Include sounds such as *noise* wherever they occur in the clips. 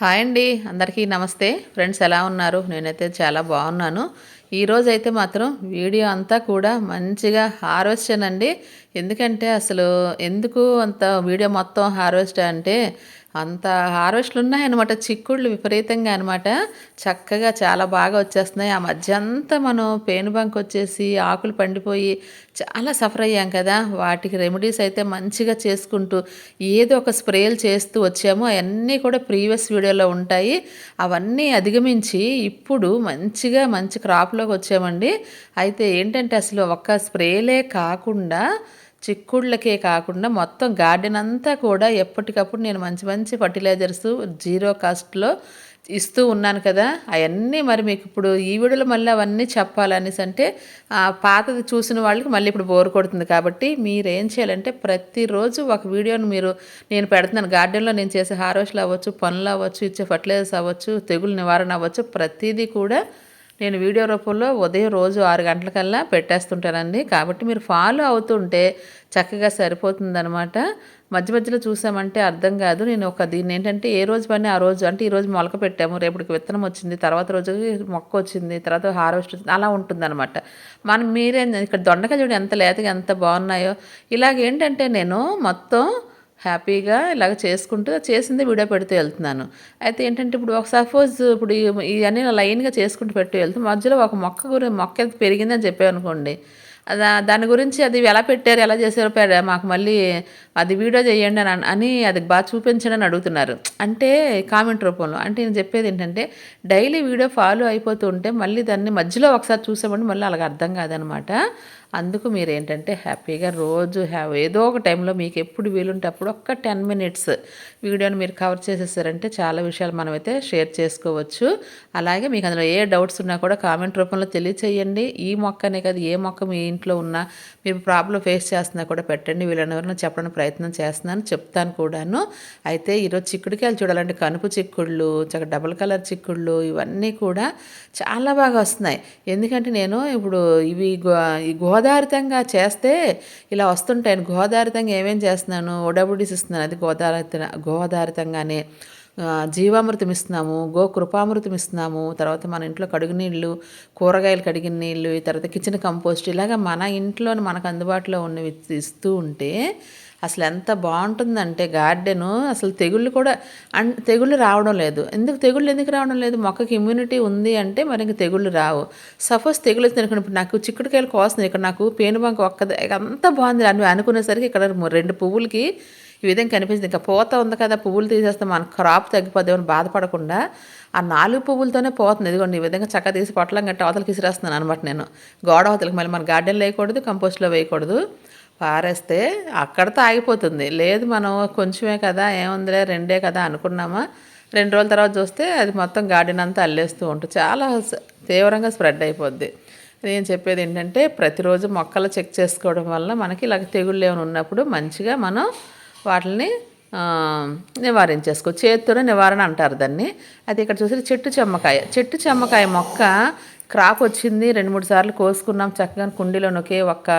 Hi అండి అందరికీ నమస్తే. ఫ్రెండ్స్ ఎలా ఉన్నారు? నేనైతే చాలా బాగున్నాను. ఈరోజైతే మాత్రం వీడియో అంతా కూడా మంచిగా హార్వెస్ట్ అండి ఎందుకంటే అసలు ఎందుకు అంత వీడియో మొత్తం హార్వెస్ట్ అంటే అంత హార్వెస్ట్లు ఉన్నాయన్నమాట చిక్కుళ్ళు విపరీతంగా అనమాట చక్కగా చాలా బాగా వచ్చేస్తున్నాయి. ఆ మధ్య అంతా మనం పేను బంక్ వచ్చేసి ఆకులు పండిపోయి చాలా సఫర్ అయ్యాం కదా. వాటికి రెమెడీస్ అయితే మంచిగా చేసుకుంటూ ఏదో ఒక స్ప్రేలు చేస్తూ వచ్చాము. అవన్నీ కూడా ప్రీవియస్ వీడియోలో ఉంటాయి. అవన్నీ అధిగమించి ఇప్పుడు మంచిగా మంచి క్రాప్లోకి వచ్చామండి. అయితే ఏంటంటే అసలు ఒక్క స్ప్రేలే కాకుండా చిక్కుళ్ళకే కాకుండా మొత్తం గార్డెన్ అంతా కూడా ఎప్పటికప్పుడు నేను మంచి మంచి ఫర్టిలైజర్స్ జీరో కాస్ట్లో ఇస్తూ ఉన్నాను కదా. అవన్నీ మరి మీకు ఇప్పుడు ఈ వీడియోలో మళ్ళీ అవన్నీ చెప్పాలనేసి అంటే ఆ పాతది చూసిన వాళ్ళకి మళ్ళీ ఇప్పుడు బోర్ కొడుతుంది కాబట్టి మీరు ఏం చేయాలంటే ప్రతిరోజు ఒక వీడియోని మీరు నేను పెడుతున్నాను. గార్డెన్లో నేను చేసే హార్వెస్ట్లు అవ్వచ్చు పనులు అవ్వచ్చు ఇచ్చే ఫర్టిలైజర్స్ అవ్వచ్చు తెగులు నివారణ అవ్వచ్చు ప్రతిదీ కూడా నేను వీడియో రూపంలో ఉదయం రోజు ఆరు గంటలకల్లా పెట్టేస్తుంటానండి. కాబట్టి మీరు ఫాలో అవుతుంటే చక్కగా సరిపోతుందనమాట మధ్య మధ్యలో చూసామంటే అర్థం కాదు. నేను ఒక దీన్ని ఏంటంటే ఏ రోజు పని ఆ రోజు అంటే ఈ రోజు మొలక పెట్టాము. రేపటికి విత్తనం వచ్చింది తర్వాత రోజు మొక్క వచ్చింది తర్వాత హార్వెస్ట్ వచ్చింది అలా ఉంటుందన్నమాట. మనం మీరే ఇక్కడ దొండకాయ చూడండి ఎంత లేతగా ఎంత బాగున్నాయో ఇలాగేంటంటే నేను మొత్తం హ్యాపీగా ఇలాగ చేసుకుంటూ చేసింది వీడియో పెడుతూ వెళ్తున్నాను. అయితే ఏంటంటే ఇప్పుడు ఒక సపోజ్ ఇప్పుడు ఇవన్నీ లైన్గా చేసుకుంటూ పెట్టు వెళ్తే మధ్యలో ఒక మొక్క గురించి మొక్క పెరిగిందని చెప్పాను అనుకోండి. దాని గురించి అది ఎలా పెట్టారు ఎలా చేశారు మాకు మళ్ళీ అది వీడియో చేయండి అని అని అది బాగా చూపించండి అని అడుగుతున్నారు. అంటే కామెంట్ రూపంలో. అంటే నేను చెప్పేది ఏంటంటే డైలీ వీడియో ఫాలో అయిపోతూ ఉంటే మళ్ళీ దాన్ని మధ్యలో ఒకసారి చూసామంటే మళ్ళీ అలాగ అర్థం కాదనమాట. అందుకు మీరు ఏంటంటే హ్యాపీగా రోజు హ్యావ్ ఏదో ఒక టైంలో మీకు ఎప్పుడు వీలుంటే అప్పుడు ఒక్క టెన్ మినిట్స్ వీడియోని మీరు కవర్ చేసేసారంటే చాలా విషయాలు మనమైతే షేర్ చేసుకోవచ్చు. అలాగే మీకు అందులో ఏ డౌట్స్ ఉన్నా కూడా కామెంట్ రూపంలో తెలియచేయండి. ఈ మొక్కనే కాదు ఏ మొక్క మీ ఇంట్లో ఉన్నా మీరు ప్రాబ్లం ఫేస్ చేస్తున్నా కూడా పెట్టండి. వీళ్ళని చెప్పడానికి ప్రయత్నం చేస్తున్నాను చెప్తాను కూడాను. అయితే ఈరోజు చిక్కుడుకాయలు చూడాలంటే కనుపు చిక్కుళ్ళు చక్క డబుల్ కలర్ చిక్కుళ్ళు ఇవన్నీ కూడా చాలా బాగా వస్తున్నాయి. ఎందుకంటే నేను ఇప్పుడు ఇవి గో ఈ గోదావరితంగా చేస్తే ఇలా వస్తుంటాయి. గోదావరితంగా ఏమేం చేస్తున్నాను? ఒడబుడిస్ ఇస్తున్నాను. అది గోదావరి గోదావరితంగానే జీవామృతం ఇస్తున్నాము. గో కృపామృతం ఇస్తున్నాము. తర్వాత మన ఇంట్లో కడుగు నీళ్ళు కూరగాయలు కడిగిన నీళ్ళు ఈ తర్వాత కిచెన్ కంపోస్ట్ ఇలాగ మన ఇంట్లోని మనకు అందుబాటులో ఉన్నవి ఇస్తూ ఉంటే అసలు ఎంత బాగుంటుందంటే గార్డెను. అసలు తెగుళ్ళు కూడా అన్ తెగుళ్ళు రావడం లేదు. ఎందుకు తెగుళ్ళు ఎందుకు రావడం లేదు? మొక్కకి ఇమ్యూనిటీ ఉంది అంటే మరి ఇంక తెగుళ్ళు రావు. సపోజ్ తెగులు వచ్చింది ఇప్పుడు నాకు చిక్కుడుకాయలు కోస్తుంది. ఇక్కడ నాకు పేనుబంక ఒక్కది. అంత బాగుంది. అని అనుకునేసరికి ఇక్కడ రెండు పువ్వులకి ఈ విధంగా కనిపిస్తుంది. ఇంకా పోత ఉంది కదా పువ్వులు తీసేస్తే మన క్రాప్ తగ్గిపోద్దేమని బాధపడకుండా ఆ నాలుగు పువ్వులతోనే పోతుంది. ఇదిగోండి ఈ విధంగా చక్క తీసి పొట్లం గట్టి అవతలకి విసిరేస్తున్నాను అనమాట నేను. గోడ అవతలకి మళ్ళీ మన గార్డెన్లో వేయకూడదు కంపోస్ట్లో వేయకూడదు. పారేస్తే అక్కడతో ఆగిపోతుంది లేదు మనం కొంచెమే కదా ఏముందిలే రెండే కదా అనుకున్నామా? రెండు రోజుల తర్వాత చూస్తే అది మొత్తం గార్డెన్ అంతా అల్లేస్తూ ఉంటుంది చాలా తీవ్రంగా స్ప్రెడ్ అయిపోద్ది. నేను చెప్పేది ఏంటంటే ప్రతిరోజు మొక్కలు చెక్ చేసుకోవడం వల్ల మనకి ఇలాగ తెగుళ్ళు ఏమైనా ఉన్నప్పుడు మంచిగా మనం వాటిని నివారించేసుకో చేతితోనే నివారణ అంటారు దాన్ని. అది ఇక్కడ చూసి చెట్టు చెమ్మకాయ. చెట్టు చెమ్మకాయ మొక్క క్రాప్ వచ్చింది రెండు మూడు సార్లు కోసుకున్నాం చక్కగా కుండీలో ఒకే ఒక్క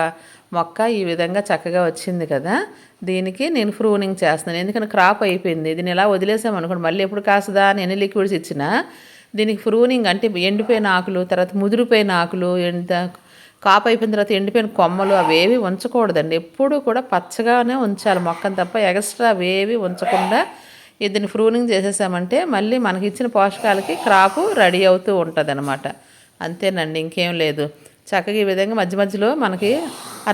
మొక్క ఈ విధంగా చక్కగా వచ్చింది కదా దీనికి నేను ఫ్రూనింగ్ చేస్తున్నాను. ఎందుకంటే క్రాప్ అయిపోయింది. దీన్ని ఇలా వదిలేసాం అనుకోండి మళ్ళీ ఎప్పుడు కాసుదా అని ఎన్ని లిక్విడ్స్ ఇచ్చినా దీనికి ఫ్రూనింగ్ అంటే ఎండిపోయిన ఆకులు తర్వాత ముదిరిపోయిన ఆకులు ఎంత కాపు అయిపోయిన తర్వాత ఎండిపోయిన కొమ్మలు అవేవి ఉంచకూడదండి. ఎప్పుడూ కూడా పచ్చగానే ఉంచాలి మొక్కను తప్ప ఎక్స్ట్రా అవేవి ఉంచకుండా దీన్ని ఫ్రూనింగ్ చేసేసామంటే మళ్ళీ మనకి ఇచ్చిన పోషకాలకి క్రాపు రెడీ అవుతూ ఉంటుంది అంతేనండి ఇంకేం లేదు. చక్కగా ఈ విధంగా మధ్య మధ్యలో మనకి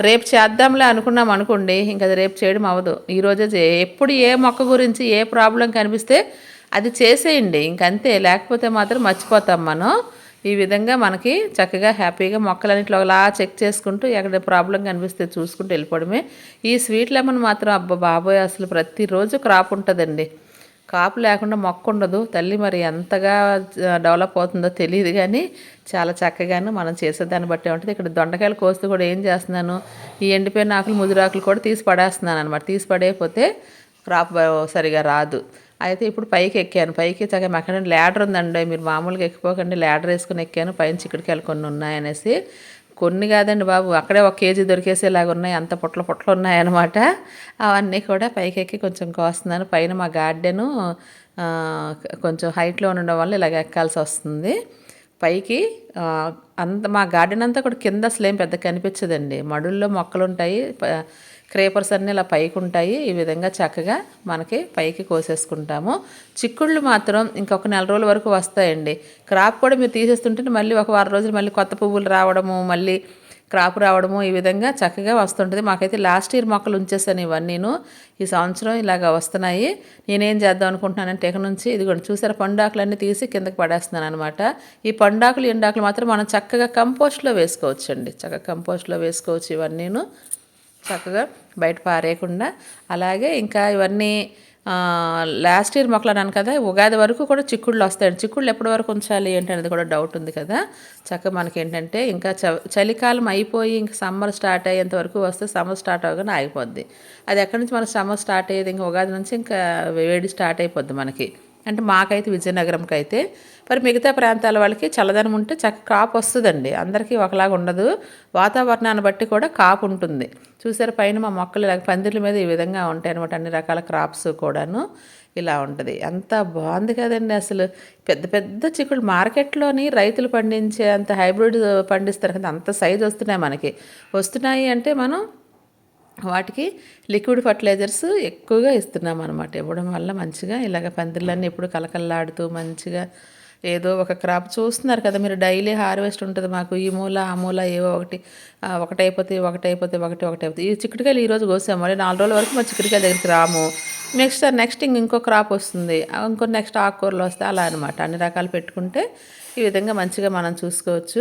రేపు చేద్దాంలే అనుకున్నాం అనుకోండి ఇంకా అది రేపు చేయడం అవ్వదు. ఈరోజే ఎప్పుడు ఏ మొక్క గురించి ఏ ప్రాబ్లం కనిపిస్తే అది చేసేయండి. ఇంకంతే లేకపోతే మాత్రం మర్చిపోతాం మనం. ఈ విధంగా మనకి చక్కగా హ్యాపీగా మొక్కలన్నింటిలో అలా చెక్ చేసుకుంటూ ఎక్కడ ప్రాబ్లం కనిపిస్తే చూసుకుంటూ వెళ్ళిపోవడమే. ఈ స్వీట్ లెమన్ మాత్రం అబ్బా బాబోయ్ అసలు ప్రతిరోజు క్రాప్ ఉంటుందండి. కాపు లేకుండా మొక్క ఉండదు తల్లి మరి ఎంతగా డెవలప్ అవుతుందో తెలియదు కానీ చాలా చక్కగాను మనం చేసేదాన్ని బట్టి ఉంటుంది. ఇక్కడ దొండకాయలు కోస్తూ కూడా ఏం చేస్తున్నాను ఈ ఎండిపోయిన ఆకులు ముదురాకులు కూడా తీసి పడేస్తున్నాను అనమాట తీసి పడేయకపోతే క్రాప్ సరిగా రాదు. అయితే ఇప్పుడు పైకి ఎక్కాను. పైకి చక్కగా అక్కడ ల్యాడర్ ఉందండి. మీరు మామూలుగా ఎక్కిపోకండి. ల్యాడర్ వేసుకుని ఎక్కాను. పైన చిక్కుడుకాయలు కొన్ని ఉన్నాయనేసి. కొన్ని కాదండి బాబు అక్కడే ఒక కేజీ దొరికేసేలాగా ఉన్నాయి అంత పొట్ల పొట్లు ఉన్నాయన్నమాట. అవన్నీ కూడా పైకెక్కి కొంచెం కోస్తున్నాను. పైన మా గార్డెను కొంచెం హైట్లో ఉండడం వల్ల ఇలాగ ఎక్కాల్సి వస్తుంది. పైకి అంత మా గార్డెన్ అంతా కూడా కింద అసలు ఏం పెద్ద కనిపించదండి. మడుల్లో మొక్కలు ఉంటాయి ప- క్రేపర్స్ అన్నీ ఇలా పైకి ఉంటాయి ఈ విధంగా చక్కగా మనకి పైకి కోసేసుకుంటాము. చిక్కుళ్ళు మాత్రం ఇంకొక నెల రోజుల వరకు వస్తాయండి. క్రాప్ కూడా మీరు తీసేస్తుంటే మళ్ళీ ఒక వారం రోజులు మళ్ళీ కొత్త పువ్వులు రావడము మళ్ళీ క్రాప్ రావడము ఈ విధంగా చక్కగా వస్తుంటుంది. మాకైతే లాస్ట్ ఇయర్ మొక్కలు ఉంచేసాను ఇవన్నీను. ఈ సంవత్సరం ఇలాగ వస్తున్నాయి. నేనేం చేద్దాం అనుకుంటున్నానంటే ఇక నుంచి ఇదిగోండి చూసారా పండాకులన్నీ తీసి కిందకి పడేస్తున్నాను అనమాట ఈ పండాకులు ఎండాకులు మాత్రం మనం చక్కగా కంపోస్ట్లో వేసుకోవచ్చు అండి చక్కగా కంపోస్ట్లో వేసుకోవచ్చు ఇవన్నీను. చక్కగా బయట పారేయకుండా అలాగే ఇంకా ఇవన్నీ లాస్ట్ ఇయర్ మొక్కలు అన్నాను కదా ఉగాది వరకు కూడా చిక్కుళ్ళు వస్తాయండి. చిక్కుళ్ళు ఎప్పటి వరకు ఉంచాలి ఏంటి అనేది కూడా డౌట్ ఉంది కదా. చక్కగా మనకి ఏంటంటే ఇంకా చ- చలికాలం అయిపోయి ఇంకా సమ్మర్ స్టార్ట్ అయ్యేంత వరకు వస్తే సమ్మర్ స్టార్ట్ అవ్వగానే ఆగిపోద్ది. అది ఎక్కడి నుంచి మన సమ్మర్ స్టార్ట్ అయ్యేది? ఇంకా ఉగాది నుంచి ఇంకా వేడి స్టార్ట్ అయిపోద్ది మనకి. అంటే మాకైతే విజయనగరంకి అయితే మరి మిగతా ప్రాంతాల వాళ్ళకి చల్లదనం ఉంటే చక్క కాపు వస్తుందండి. అందరికీ ఒకలాగా ఉండదు. వాతావరణాన్ని బట్టి కూడా కాపు ఉంటుంది. చూసారు పైన మా మొక్కలు ఇలా పందిర్ల మీద ఈ విధంగా ఉంటాయి అనమాట అన్ని రకాల క్రాప్స్ కూడాను ఇలా ఉంటుంది. అంత బాగుంది కదండి అసలు. పెద్ద పెద్ద చిక్కుడు మార్కెట్లోని రైతులు పండించే అంత హైబ్రిడ్ పండిస్తారు కదా అంత సైజు వస్తున్నాయి మనకి. వస్తున్నాయి అంటే మనం వాటికి లిక్విడ్ ఫర్టిలైజర్స్ ఎక్కువగా ఇస్తున్నాం అనమాట ఇవ్వడం వల్ల మంచిగా ఇలాగ పందిళ్ళన్నీ ఎప్పుడు కలకల్లాడుతూ మంచిగా ఏదో ఒక క్రాప్ చూస్తున్నారు కదా మీరు డైలీ హార్వెస్ట్ ఉంటుంది మాకు ఈ మూల ఆ మూల ఏవో ఒకటి ఒకటైపోతే ఒకటైపోతే ఒకటి ఒకటైపోతే. ఈ చిక్కుడుకాయలు ఈరోజు కోసాము మళ్ళీ నాలుగు రోజుల వరకు మా చిక్కుడుకాయల దగ్గరికి రాము. నెక్స్ట్ నెక్స్ట్ ఇంక ఇంకో క్రాప్ వస్తుంది ఇంకో నెక్స్ట్ ఆకుకూరలు వస్తాయి అలా అనమాట అన్ని రకాలు పెట్టుకుంటే ఈ విధంగా మంచిగా మనం చూసుకోవచ్చు.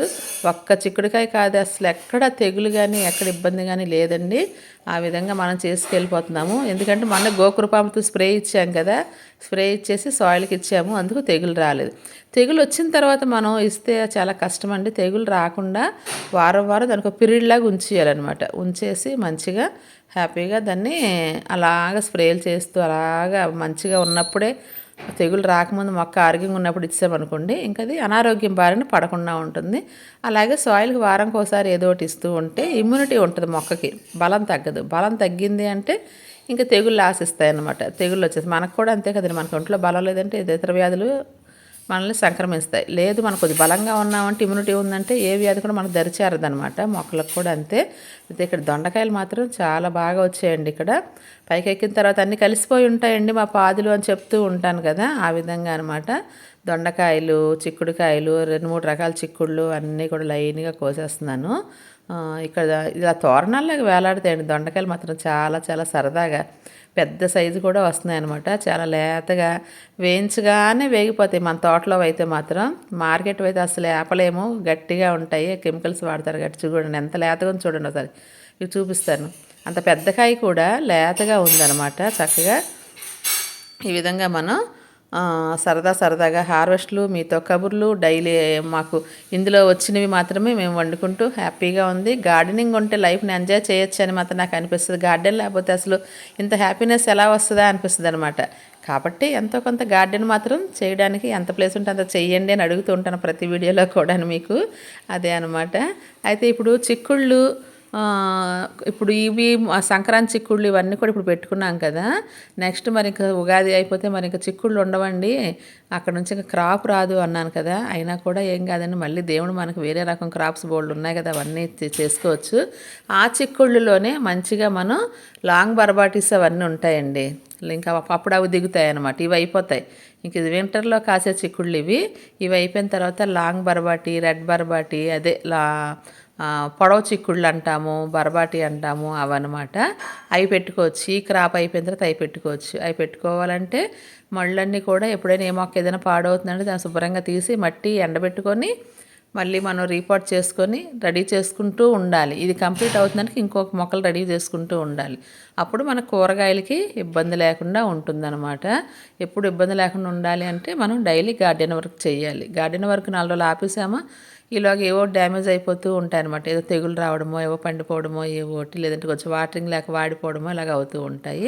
ఒక్క చిక్కుడుకాయ కాదు అసలు ఎక్కడ తెగులు కానీ ఎక్కడ ఇబ్బంది కానీ లేదండి. ఆ విధంగా మనం చేసుకెళ్ళిపోతున్నాము. ఎందుకంటే మొన్న గోకృపామతో స్ప్రే ఇచ్చాం కదా స్ప్రే ఇచ్చేసి సాయిల్కి ఇచ్చాము అందుకు తెగులు రాలేదు. తెగులు వచ్చిన తర్వాత మనం ఇస్తే చాలా కష్టం అండి తెగులు రాకుండా వారం వారం దానికి ఒక పీరియడ్ లాగా ఉంచేయాలన్నమాట. ఉంచేసి మంచిగా హ్యాపీగా దాన్ని అలాగ స్ప్రేలు చేస్తూ అలాగా మంచిగా ఉన్నప్పుడే తెగులు రాకముందు మొక్క ఆరోగ్యంగా ఉన్నప్పుడు ఇచ్చామనుకోండి ఇంకా అది అనారోగ్యం బారిన పడకుండా ఉంటుంది. అలాగే సాయిల్కి వారంకి ఒకసారి ఏదో ఒకటి ఇస్తూ ఉంటే ఇమ్యూనిటీ ఉంటుంది మొక్కకి. బలం తగ్గదు. బలం తగ్గింది అంటే ఇంకా తెగుళ్ళు ఆశిస్తాయి అన్నమాట తెగుళ్ళు వచ్చేసి మనకు కూడా అంతే కదండి. మనకు ఒంట్లో బలం లేదంటే ఇతర వ్యాధులు మనల్ని సంక్రమిస్తాయి. లేదు మనకు కొద్ది బలంగా ఉన్నామంటే ఇమ్యూనిటీ ఉందంటే ఏ వ్యాధి కూడా మనకు దరిచేరదనమాట మొక్కలకు కూడా అంతే. అయితే ఇక్కడ దొండకాయలు మాత్రం చాలా బాగా వచ్చాయండి ఇక్కడ. పైకి ఎక్కిన తర్వాత అన్నీ కలిసిపోయి ఉంటాయండి మా పాదులు అని చెప్తూ ఉంటాను కదా. ఆ విధంగా అనమాట దొండకాయలు చిక్కుడుకాయలు రెండు మూడు రకాల చిక్కుళ్ళు అన్నీ కూడా లైన్గా కోసేస్తున్నాను. ఇక్కడ ఇలా తోరణాల్లాగా వేలాడతాయండి. దొండకాయలు మాత్రం చాలా చాలా సరదాగా పెద్ద సైజు కూడా వస్తున్నాయి అనమాట చాలా లేతగా వేయించగానే వేగిపోతాయి. మన తోటలో అయితే మాత్రం మార్కెట్ అయితే అసలు ఆపలేము. గట్టిగా ఉంటాయి. కెమికల్స్ వాడతారు గట్టి చూడండి ఎంత లేతగా చూడండి ఒకసారి. ఇవి చూపిస్తాను. అంత పెద్ద కాయ కూడా లేతగా ఉందన్నమాట. చక్కగా ఈ విధంగా మనం సరదా సరదాగా హార్వెస్ట్లు మీతో కబుర్లు డైలీ మాకు ఇందులో వచ్చినవి మాత్రమే మేము వండుకుంటూ హ్యాపీగా ఉంది. గార్డెనింగ్ ఉంటే లైఫ్ని ఎంజాయ్ చేయొచ్చు అని మాత్రం నాకు అనిపిస్తుంది. గార్డెన్ లేకపోతే అసలు ఇంత హ్యాపీనెస్ ఎలా వస్తుందా అనిపిస్తుంది అనమాట కాబట్టి ఎంతో కొంత గార్డెన్ మాత్రం చేయడానికి ఎంత ప్లేస్ ఉంటే అంత చెయ్యండి అని అడుగుతూ ఉంటాను ప్రతి వీడియోలో కూడా మీకు. అదే అనమాట అయితే ఇప్పుడు చిక్కుళ్ళు ఇప్పుడు ఇవి సంక్రాంతి చిక్కుళ్ళు ఇవన్నీ కూడా ఇప్పుడు పెట్టుకున్నాం కదా. నెక్స్ట్ మరి ఇంకా ఉగాది అయిపోతే మరి ఇంకా చిక్కుళ్ళు ఉండవండి. అక్కడ నుంచి ఇంకా క్రాప్ రాదు అన్నాను కదా. అయినా కూడా ఏం కాదండి మళ్ళీ దేవుడు మనకు వేరే రకం క్రాప్స్ బోల్డ్ ఉన్నాయి కదా అవన్నీ చేసుకోవచ్చు. ఆ చిక్కుళ్ళులోనే మంచిగా మనం లాంగ్ బర్బాటీస్ అవన్నీ ఉంటాయండి. ఇంకా అప్పుడు అవి దిగుతాయి అనమాట ఇవి అయిపోతాయి. ఇంక ఇది వింటర్లో కాసే చిక్కుళ్ళు ఇవి. ఇవి అయిపోయిన తర్వాత లాంగ్ బర్బాటి రెడ్ బర్బాటి అదే లా పొడవ చిక్కుళ్ళు అంటాము బరబాటి అంటాము అవన్నమాట. అవి పెట్టుకోవచ్చు. ఈ క్రాప్ అయిపోయిన తర్వాత అవి పెట్టుకోవచ్చు. అవి పెట్టుకోవాలంటే మళ్ళన్నీ కూడా ఎప్పుడైనా ఏ మొక్క ఏదైనా పాడవుతుందంటే దాన్ని శుభ్రంగా తీసి మట్టి ఎండబెట్టుకొని మళ్ళీ మనం రీపోర్ట్ చేసుకొని రెడీ చేసుకుంటూ ఉండాలి. ఇది కంప్లీట్ అవుతుందానికి ఇంకొక మొక్కలు రెడీ చేసుకుంటూ ఉండాలి. అప్పుడు మన కూరగాయలకి ఇబ్బంది లేకుండా ఉంటుందన్నమాట. ఎప్పుడు ఇబ్బంది లేకుండా ఉండాలి అంటే మనం డైలీ గార్డెన్ వర్క్ చేయాలి. గార్డెన్ వర్క్ నాలుగు రోజులు ఆపేసామా? ఇలాగ ఏవో డ్యామేజ్ అయిపోతూ ఉంటాయి అనమాట ఏదో తెగులు రావడమో ఏవో పండిపోవడమో ఏవో లేదంటే కొంచెం వాటరింగ్ లేక వాడిపోవడమో ఇలాగ అవుతూ ఉంటాయి.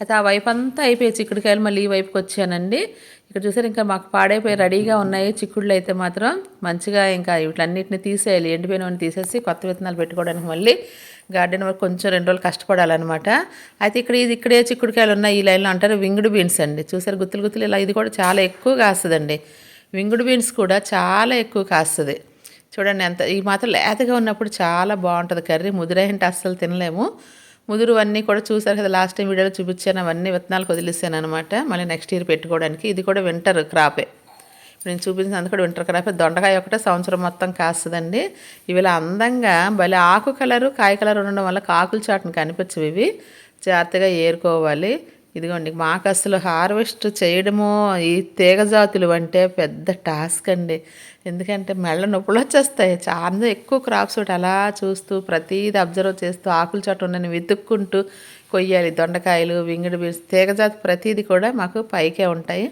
అయితే ఆ వైపు అంతా అయిపోయి చిక్కుడుకాయలు. మళ్ళీ ఈ వైపుకి వచ్చానండి. ఇక్కడ చూసారు ఇంకా మాకు పాడైపోయి రెడీగా ఉన్నాయి చిక్కుళ్ళు అయితే మాత్రం. మంచిగా ఇంకా వీటన్నిటిని తీసేయాలి. ఎండిపోయినవన్నీ తీసేసి కొత్త విత్తనాలు పెట్టుకోవడానికి మళ్ళీ గార్డెన్ వరకు కొంచెం రెండు రోజులు కష్టపడాలన్నమాట. అయితే ఇక్కడ ఇది ఇక్కడే చిక్కుడుకాయలు ఉన్నాయి. ఈ లైన్లో అంటారు వింగుడు బీన్స్ అండి. చూసారు గుత్తులు గుత్తులు ఇలా ఇది కూడా చాలా ఎక్కువ కాస్తుందండి. వింగుడు బీన్స్ కూడా చాలా ఎక్కువ కాస్తుంది. చూడండి ఎంత ఈ మాత్రం లేతగా ఉన్నప్పుడు చాలా బాగుంటుంది కర్రీ. ముదిరైంటే అస్సలు తినలేము. ముదురు అన్నీ కూడా చూసారు కదా లాస్ట్ టైం వీడియోలో చూపించాను అవన్నీ విత్తనాలకు వదిలేసాను అనమాట మళ్ళీ నెక్స్ట్ ఇయర్ పెట్టుకోవడానికి. ఇది కూడా వింటర్ క్రాపే నేను చూపించినందుకు కూడా వింటర్ క్రాపే దొండకాయ ఒకటే సంవత్సరం మొత్తం కాస్తుందండి. ఇవి ఇలా అందంగా భలే ఆకు కలరు కాయ కలర్ ఉండడం వల్ల కాకులు చాటును కనిపించవు ఇవి. జాగ్రత్తగా ఏరుకోవాలి. ఇదిగోండి మాకు అసలు హార్వెస్ట్ చేయడము ఈ తీగజాతులు అంటే పెద్ద టాస్క్ అండి. ఎందుకంటే మెళ్ళ నొప్పులు వచ్చేస్తాయి. చాలా ఎక్కువ క్రాప్స్ ఒకటి అలా చూస్తూ ప్రతీది అబ్జర్వ్ చేస్తూ ఆకుల చోట ఉండని వెతుక్కుంటూ కొయ్యాలి. దొండకాయలు వింగిడి బీన్స్ తీగజాతి ప్రతిదీ కూడా మాకు పైకే ఉంటాయి.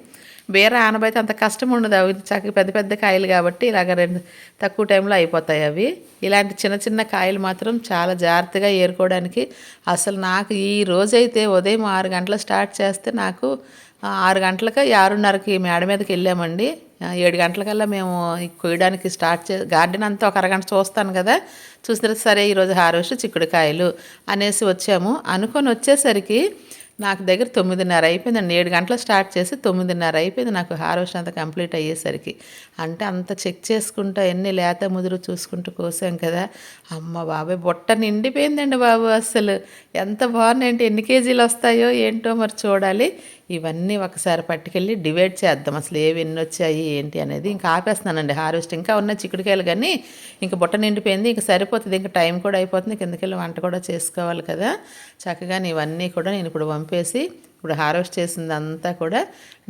బీర ఆనబైతే అంత కష్టం ఉండదు. అవి చక్క పెద్ద పెద్ద కాయలు కాబట్టి ఇలాగ రెండు తక్కువ టైంలో అయిపోతాయి అవి. ఇలాంటి చిన్న చిన్న కాయలు మాత్రం చాలా జాగ్రత్తగా ఏరుకోవడానికి అసలు నాకు ఈ రోజైతే ఉదయం ఆరు గంటలు స్టార్ట్ చేస్తే నాకు ఆరు గంటలకు ఆరున్నరకి మేడ మీదకి వెళ్ళామండి. ఏడు గంటలకల్లా మేము కొయ్యడానికి స్టార్ట్ చే గార్డెన్ అంతా ఒక అరగంట చూస్తాను కదా. చూసిన సరే ఈరోజు హార్వెస్ట్ చిక్కుడుకాయలు అనేసి వచ్చాము. అనుకొని వచ్చేసరికి నాకు దగ్గర తొమ్మిదిన్నర అయిపోయిందండి. ఏడు గంటలు స్టార్ట్ చేసి తొమ్మిదిన్నర అయిపోయింది నాకు హార్వెస్ట్ అంతా కంప్లీట్ అయ్యేసరికి. అంటే అంత చెక్ చేసుకుంటూ ఎన్ని లేత ముదురు చూసుకుంటూ కోసాం కదా. అమ్మ బాబాయ్ బుట్ట నిండిపోయిందండి బాబు అసలు ఎంత బాగున్నాయంటే ఎన్ని కేజీలు వస్తాయో ఏంటో మరి చూడాలి. ఇవన్నీ ఒకసారి పట్టుకెళ్ళి డివైడ్ చేద్దాం. అసలు ఏవి ఎన్ని వచ్చాయి ఏంటి అనేది ఇంకా ఆపేస్తున్నానండి హార్వెస్ట్. ఇంకా ఉన్న చిక్కుడుకాయలు కానీ ఇంకా బుట్ట నిండిపోయింది ఇంకా సరిపోతుంది. ఇంకా టైం కూడా అయిపోతుంది. కిందకెళ్ళి వంట కూడా చేసుకోవాలి కదా. చక్కగా ఇవన్నీ కూడా నేను ఇప్పుడు పంపేసి ఇప్పుడు హార్వెస్ట్ చేసింది అంతా కూడా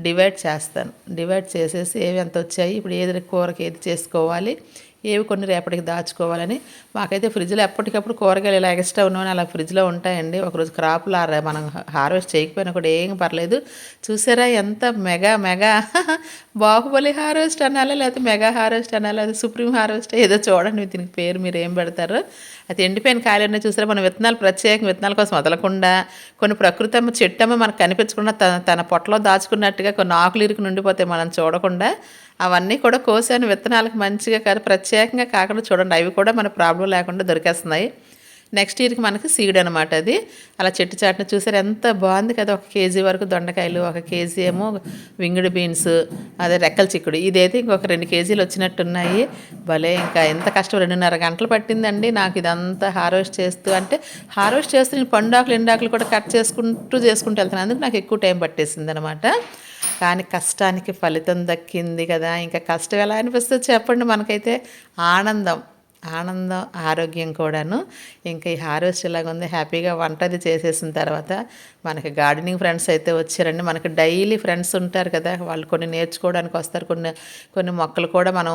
డివైడ్ చేస్తాను. డివైడ్ చేసేసి ఏవి ఎంత వచ్చాయి ఇప్పుడు ఏది కూరకి ఏది చేసుకోవాలి ఏవి కొన్ని రేపటికి దాచుకోవాలని. మాకైతే ఫ్రిడ్జ్లో ఎప్పటికప్పుడు కూరగాయలు ఇలా ఎక్స్ట్రా ఉన్నవని అలా ఫ్రిడ్జ్లో ఉంటాయండి. ఒకరోజు క్రాప్లు మనం హార్వెస్ట్ చేయకపోయినా కూడా ఏం పర్లేదు. చూసారా ఎంత మెగా మెగా *laughs* బాహుబలి హార్వెస్ట్ అనాలా లేకపోతే మెగా హార్వెస్ట్ అనాలా లేదా సుప్రీం హార్వెస్ట్ ఏదో చూడండి దీనికి పేరు మీరు ఏం పెడతారు. అది ఎండిపోయిన కాయలు చూసారా మన విత్తనాలు ప్రత్యేకంగా విత్తనాల కోసం వదలకుండా కొన్ని ప్రకృతి అమ్మ చెట్టు అమ్మ మనకు కనిపించకుండా తన తన పొట్టలో దాచుకున్నట్టుగా కొన్ని ఆకులు ఇరుకు నుండిపోతే మనం చూడకుండా. అవన్నీ కూడా కోసాను. విత్తనాలకు మంచిగా కాదు ప్రత్యేకంగా కాకుండా చూడండి అవి కూడా మన ప్రాబ్లం లేకుండా దొరికేస్తున్నాయి. నెక్స్ట్ ఇయర్కి మనకి సీడ్ అనమాట అది. అలా చెట్టు చాటును చూసారు ఎంత బాగుంది కదా. ఒక కేజీ వరకు దొండకాయలు ఒక కేజీ ఏమో వింగుడు బీన్స్ అదే రెక్కల చిక్కుడు. ఇదైతే ఇంకొక రెండు కేజీలు వచ్చినట్టున్నాయి. భలే ఇంకా ఎంత కష్టం రెండున్నర గంటలు పట్టిందండి నాకు ఇదంతా హార్వెస్ట్ చేస్తూ. అంటే హార్వెస్ట్ చేస్తూ నేను పండాకులు ఎండాకులు కూడా కట్ చేసుకుంటూ చేసుకుంటూ వెళ్తాను అందుకు నాకు ఎక్కువ టైం పట్టేసింది అనమాట కానీ కష్టానికి ఫలితం దక్కింది కదా. ఇంకా కష్టం ఎలా అనిపిస్తుంది చెప్పండి. మనకైతే ఆనందం. ఆనందం ఆరోగ్యం కూడాను. ఇంకా ఈ హార్వెస్ట్ ఇలాగ ఉంది. హ్యాపీగా వంట అది చేసేసిన తర్వాత మనకి గార్డెనింగ్ ఫ్రెండ్స్ అయితే వచ్చారండి. మనకి డైలీ ఫ్రెండ్స్ ఉంటారు కదా వాళ్ళు కొన్ని నేర్చుకోవడానికి వస్తారు. కొన్ని కొన్ని మొక్కలు కూడా మనం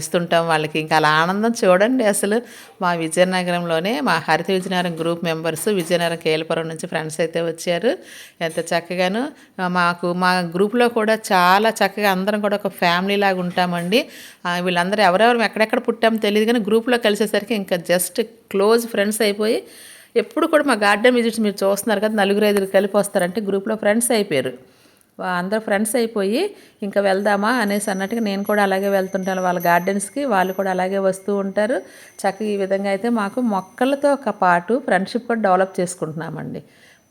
ఇస్తుంటాం వాళ్ళకి. ఇంకా అలా ఆనందం చూడండి అసలు. మా విజయనగరంలోనే మా హరిత విజయనగరం గ్రూప్ మెంబర్స్ విజయనగరం కేలపురం నుంచి ఫ్రెండ్స్ అయితే వచ్చారు. ఎంత చక్కగాను మాకు మా గ్రూప్లో కూడా చాలా చక్కగా అందరం కూడా ఒక ఫ్యామిలీ లాగా ఉంటామండి వీళ్ళందరూ ఎవరెవరు ఎక్కడెక్కడ పుట్టామో తెలియదు కానీ గ్రూప్ గ్రూప్లో కలిసేసరికి ఇంకా జస్ట్ క్లోజ్ ఫ్రెండ్స్ అయిపోయి ఎప్పుడు కూడా మా గార్డెన్ విజిట్స్ మీరు చూస్తున్నారు కదా నలుగురు ఐదుగురు కలిపి వస్తారంటే గ్రూప్లో ఫ్రెండ్స్ అయిపోయారు. అందరూ ఫ్రెండ్స్ అయిపోయి ఇంకా వెళ్దామా అనేసి అన్నట్టుగా నేను కూడా అలాగే వెళ్తుంటాను వాళ్ళ గార్డెన్స్కి వాళ్ళు కూడా అలాగే వస్తూ ఉంటారు. చక్కగా ఈ విధంగా అయితే మాకు మొక్కలతో ఒక పాటు ఫ్రెండ్షిప్ కూడా డెవలప్ చేసుకుంటున్నామండి.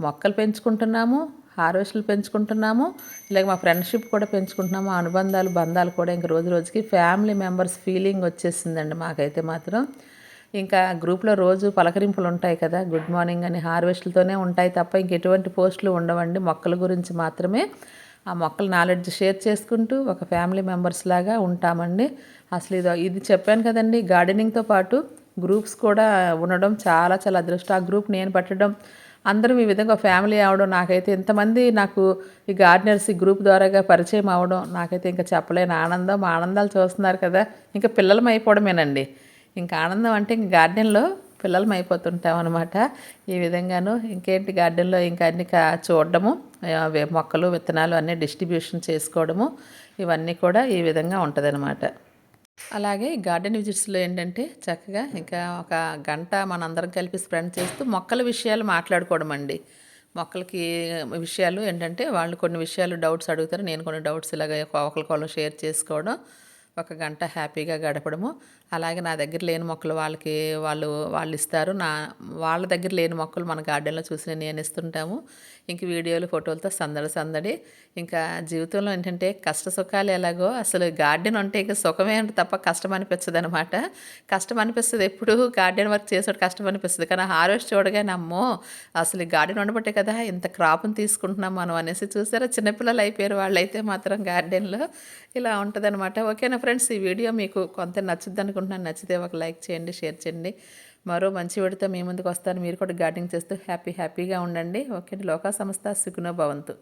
మొక్కలు పెంచుకుంటున్నాము హార్వెస్ట్లు పెంచుకుంటున్నాము. ఇలాగ మా ఫ్రెండ్షిప్ కూడా పెంచుకుంటున్నాము. అనుబంధాలు బంధాలు కూడా ఇంక రోజు రోజుకి ఫ్యామిలీ మెంబర్స్ ఫీలింగ్ వచ్చేసిందండి మాకైతే మాత్రం. ఇంకా గ్రూప్లో రోజు పలకరింపులు ఉంటాయి కదా. గుడ్ మార్నింగ్ అని హార్వెస్ట్లతోనే ఉంటాయి తప్ప ఇంక ఎటువంటి పోస్టులు ఉండవండి. మొక్కల గురించి మాత్రమే ఆ మొక్కల నాలెడ్జ్ షేర్ చేసుకుంటూ ఒక ఫ్యామిలీ మెంబర్స్ లాగా ఉంటామండి. అసలు ఇది ఇది చెప్పాను కదండి గార్డెనింగ్తో పాటు గ్రూప్స్ కూడా ఉండడం చాలా చాలా అదృష్టం. ఆ గ్రూప్ నేను పట్టడం అందరూ ఈ విధంగా ఫ్యామిలీ అవడం నాకైతే ఇంతమంది నాకు ఈ గార్డెనర్స్ ఈ గ్రూప్ ద్వారాగా పరిచయం అవడం నాకైతే ఇంకా చెప్పలేని ఆనందం. ఆనందాలు చూస్తున్నారు కదా ఇంకా పిల్లలం అయిపోవడమేనండి. ఇంకా ఆనందం అంటే ఇంక గార్డెన్లో పిల్లలం అయిపోతుంటాం అనమాట ఈ విధంగాను ఇంకేంటి గార్డెన్లో ఇంకా అన్ని చూడడము మొక్కలు విత్తనాలు అన్నీ డిస్ట్రిబ్యూషన్ చేసుకోవడము ఇవన్నీ కూడా ఈ విధంగా ఉంటుంది అలాగే గార్డెన్ విజిట్స్లో ఏంటంటే చక్కగా ఇంకా ఒక గంట మనందరం కలిపి స్పెండ్ చేస్తూ మొక్కల విషయాలు మాట్లాడుకోవడం అండి. మొక్కలకి విషయాలు ఏంటంటే వాళ్ళు కొన్ని విషయాలు డౌట్స్ అడుగుతారు నేను కొన్ని డౌట్స్ ఇలాగ ఒకరికొకరు షేర్ చేసుకోవడం ఒక గంట హ్యాపీగా గడపడము. అలాగే నా దగ్గర లేని మొక్కలు వాళ్ళకి వాళ్ళు వాళ్ళు ఇస్తారు. నా వాళ్ళ దగ్గర లేని మొక్కలు మన గార్డెన్లో చూసి నేను ఇస్తుంటాము ఇంక వీడియోలు ఫోటోలతో సందడి సందడి. ఇంకా జీవితంలో ఏంటంటే కష్ట సుఖాలు ఎలాగో అసలు గార్డెన్ ఉంటే ఇంకా సుఖమే అంటే తప్ప కష్టం అనిపించదు అనమాట కష్టం అనిపిస్తుంది ఎప్పుడు గార్డెన్ వర్క్ చేసేవాడు కష్టం అనిపిస్తుంది. కానీ హార్వెస్ట్ చూడగానే అమ్మో! అసలు ఈ గార్డెన్ ఉండబట్టే కదా ఇంత క్రాప్ని తీసుకుంటున్నాం మనం అనేసి చూసారా? చిన్నపిల్లలు అయిపోయారు వాళ్ళైతే మాత్రం గార్డెన్లో. ఇలా ఉంటుందన్నమాట. ఓకేనా ఫ్రెండ్స్? ఈ వీడియో మీకు కొంత నచ్చుద్ది అనుకుంటున్నాను. నచ్చితే ఒక లైక్ చేయండి షేర్ చేయండి. మరో మంచి విడితో మీ ముందుకు వస్తాను. మీరు కూడా గార్డెనింగ్ చేస్తూ హ్యాపీ హ్యాపీగా ఉండండి. ఓకే లోకా సంస్థ సుఖనో భవంతు.